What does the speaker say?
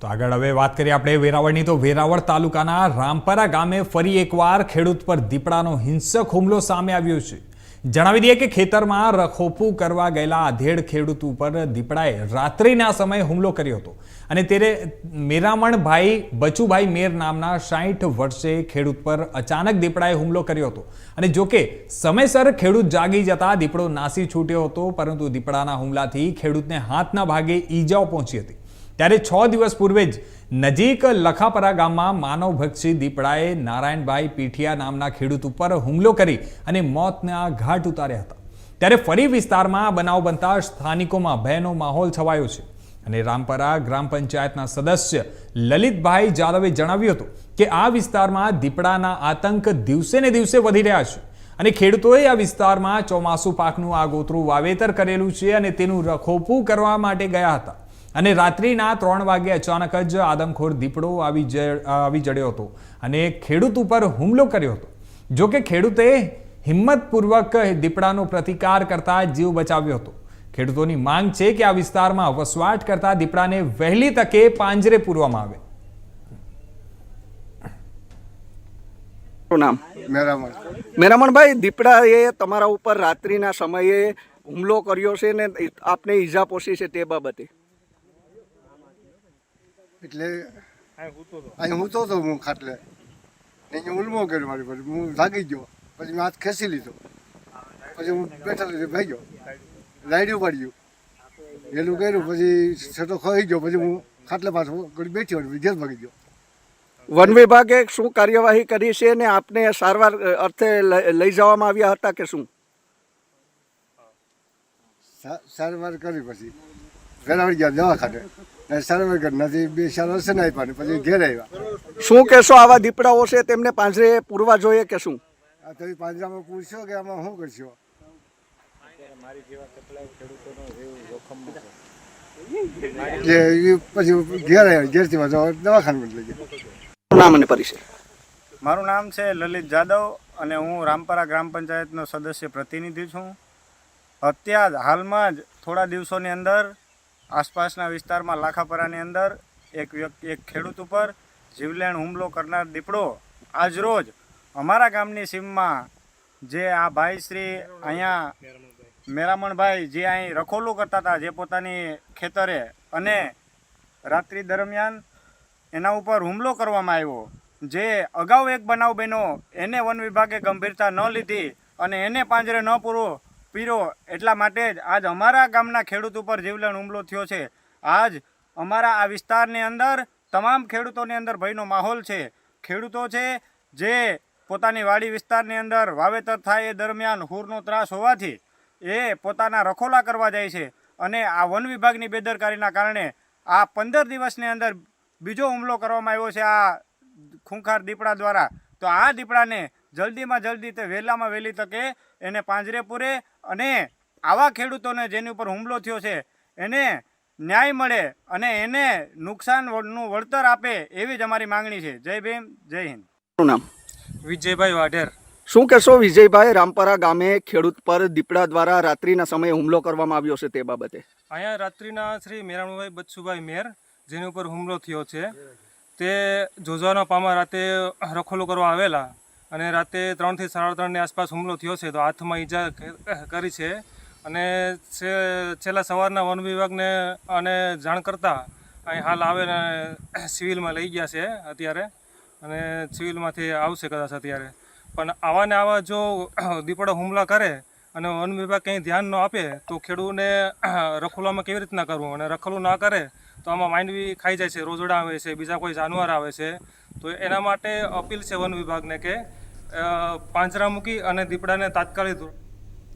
તો આગળ હવે વાત કરીએ આપણે વેરાવળની. તો વેરાવળ તાલુકાના રામપરા ગામે ફરી એકવાર ખેડૂત પર દીપડાનો હિંસક હુમલો સામે આવ્યો છે. જણાવી દઈએ કે ખેતરમાં રખોપું કરવા ગયેલા આધેડ ખેડૂત ઉપર દીપડાએ રાત્રિના સમયે હુમલો કર્યો હતો. અને ત્યારે મેરામણભાઈ, બચુભાઈ મેર નામના સાઠ વર્ષે ખેડૂત પર અચાનક દીપડાએ હુમલો કર્યો હતો. અને જોકે સમયસર ખેડૂત જાગી જતા દીપડો નાસી છૂટ્યો હતો, પરંતુ દીપડાના હુમલાથી ખેડૂતને હાથના ભાગે ઈજાઓ પહોંચી હતી. ત્યારે છ દિવસ પૂર્વે જ નજીક લખાપરા ગામમાં માનવભક્ષી દીપડાએ નારાયણભાઈ પીઠિયા નામના ખેડૂત ઉપર હુમલો કરી અને મોતના ઘાટ ઉતાર્યા હતા. ત્યારે ફરી વિસ્તારમાં બનાવ બનતા સ્થાનિકોમાં ભયનો માહોલ છવાયો છે અને રામપરા ગ્રામ પંચાયતના સદસ્ય લલિતભાઈ જાદવે જણાવ્યું હતું કે આ વિસ્તારમાં દીપડાના આતંક દિવસે ને દિવસે વધી રહ્યા છે અને ખેડૂતોએ આ વિસ્તારમાં ચોમાસુ પાકનું આગોતરું વાવેતર કરેલું છે અને તેનું રખોપું કરવા માટે ગયા હતા. અને રાત્રિના ત્રણ વાગે અચાનક જ આદમખોર દીપડો આવી આવી જડ્યો હતો અને ખેડૂત ઉપર હુમલો કર્યો હતો. જો કે ખેડૂતે હિંમતપૂર્વક દીપડાનો પ્રતિકાર કરતા જીવ બચાવ્યો હતો. ખેડૂતોની માંગ છે કે આ વિસ્તારમાં વસવાટ કરતા દીપડાને વહેલી તકે પાંજરે પૂરવામાં આવે. શું નામ? મેરામણ. મેરામણભાઈ દીપડાએ તમારા ઉપર રાત્રિના સમયે હુમલો કર્યો છે ને આપને ઈજા પહોંચી છે તે બાબતે? એટલે અહીં હું તો. હતો હું ખાટલે. અહીંયા ઉલમો કર્યો મારી પર. હું લાગી ગયો. પછી મેં હાથ ખેંચી લીધો. પછી હું બેઠા લીધે ભાઈ ગયો લાઈડ્યું પાડ્યું. એલું કર્યું પછી છેટો ખોઈ ગયો. પછી હું ખાટલે પાછો ઘડી બેઠી હોય ઘેર ભાગી ગયો. વન વિભાગે શું કાર્યવાહી કરી છે ને આપને સારવાર અર્થે લઈ લઈ જવામાં આવ્યા હતા કે શું? સારવાર કરી પછી. વેરાવળી ગયા દવાખાને ને સારવાર નથી બે ચાર વર્ષે ના આપ્યા ને પછી ઘેર આવ્યા શું કહેશો આવા દીપડાઓ છે? તેમને પાંજરે પૂરવા જોઈએ કે શું? આ તો પાંજરામાં પૂછ્યો કે આમાં શું કરશો પછી ઘેર આવ્યા ઘેરથી દવાખાને લઈ ગયા નામ અને પરિચય? મારું નામ છે લલિત જાદવ અને હું રામપરા ગ્રામ પંચાયતનો સદસ્ય પ્રતિનિધિ છું. અત્યાર હાલમાં જ થોડા દિવસોની અંદર આસપાસના વિસ્તારમાં લાખાપરાની અંદર એક વ્યક્તિ, એક ખેડૂત ઉપર જીવલેણ હુમલો કરનાર દીપડો આજરોજ અમારા ગામની સીમમાં જે આ ભાઈ શ્રી અહીંયા મેરામણભાઈ જે અહીં રખોલું કરતા હતા જે પોતાની ખેતરે અને રાત્રિ દરમિયાન એના ઉપર હુમલો કરવામાં આવ્યો, જે અગાઉ એક બનાવ બન્યો, એને વન વિભાગે ગંભીરતા ન લીધી અને એને પાંજરે ન પૂરો પીરો એટલા માટે જ આજ અમારા ગામના ખેડૂત ઉપર જીવલેણ હુમલો થયો છે. આજ અમારા આ વિસ્તારની અંદર તમામ ખેડૂતોની અંદર ભયનો માહોલ છે. ખેડૂતો છે જે પોતાની વાડી વિસ્તારની અંદર વાવેતર થાય એ દરમિયાન હુરનો ત્રાસ હોવાથી એ પોતાના રખોલા કરવા જાય છે અને આ વન વિભાગની બેદરકારીના કારણે આ પંદર દિવસની અંદર બીજો હુમલો કરવામાં આવ્યો છે આ ખૂંખાર દીપડા દ્વારા. તો આ દીપડાને જલ્દીમાં જલ્દી તે વહેલામાં વહેલી તકે એને પાંજરે પૂરે અને આવા ખેડૂતોને જેની ઉપર હુમલો થયો છે એને ન્યાય મળે અને એને નુકસાનનું વળતર આપે એવી જ અમારી માંગણી છે. જય ભીમ જય હિન્દ. શું નામ? વિજયભાઈ વાઢેર. શું કહેશો વિજયભાઈ રામપરા ગામે ખેડૂત પર દીપડા દ્વારા રાત્રિના સમયે હુમલો કરવામાં આવ્યો છે તે બાબતે? અહીંયા રાત્રિના શ્રી મેરાણુભાઈ બચ્છુભાઈ મેર જેની ઉપર હુમલો થયો છે. તે જોજવાના પામા રાતે રખોલો કરવા આવેલા. અને રાતે ત્રણથી સાડા ત્રણની આસપાસ હુમલો થયો છે, તો હાથમાં ઈજા કરી છે. અને છેલ્લા સવારના વન વિભાગને અને જાણ કરતાં અહીં હાલ આવે ને સિવિલમાં લઈ ગયા છે અત્યારે. અને સિવિલમાંથી આવશે કદાચ અત્યારે. પણ આવા ને આવા જો દીપડો હુમલા કરે અને વન વિભાગ કંઈ ધ્યાન ન આપે, તો ખેડૂતને રખોલામાં કેવી રીતના કરવું? અને રખોલું ના કરે, તો આમાં માંડવી ખાઈ જાય છે, રોજડા આવે છે, બીજા કોઈ જાનવર આવે છે. તો એના માટે અપીલ છે વન વિભાગને કે પાંજરા મૂકી અને દીપડાને તાત્કાલિક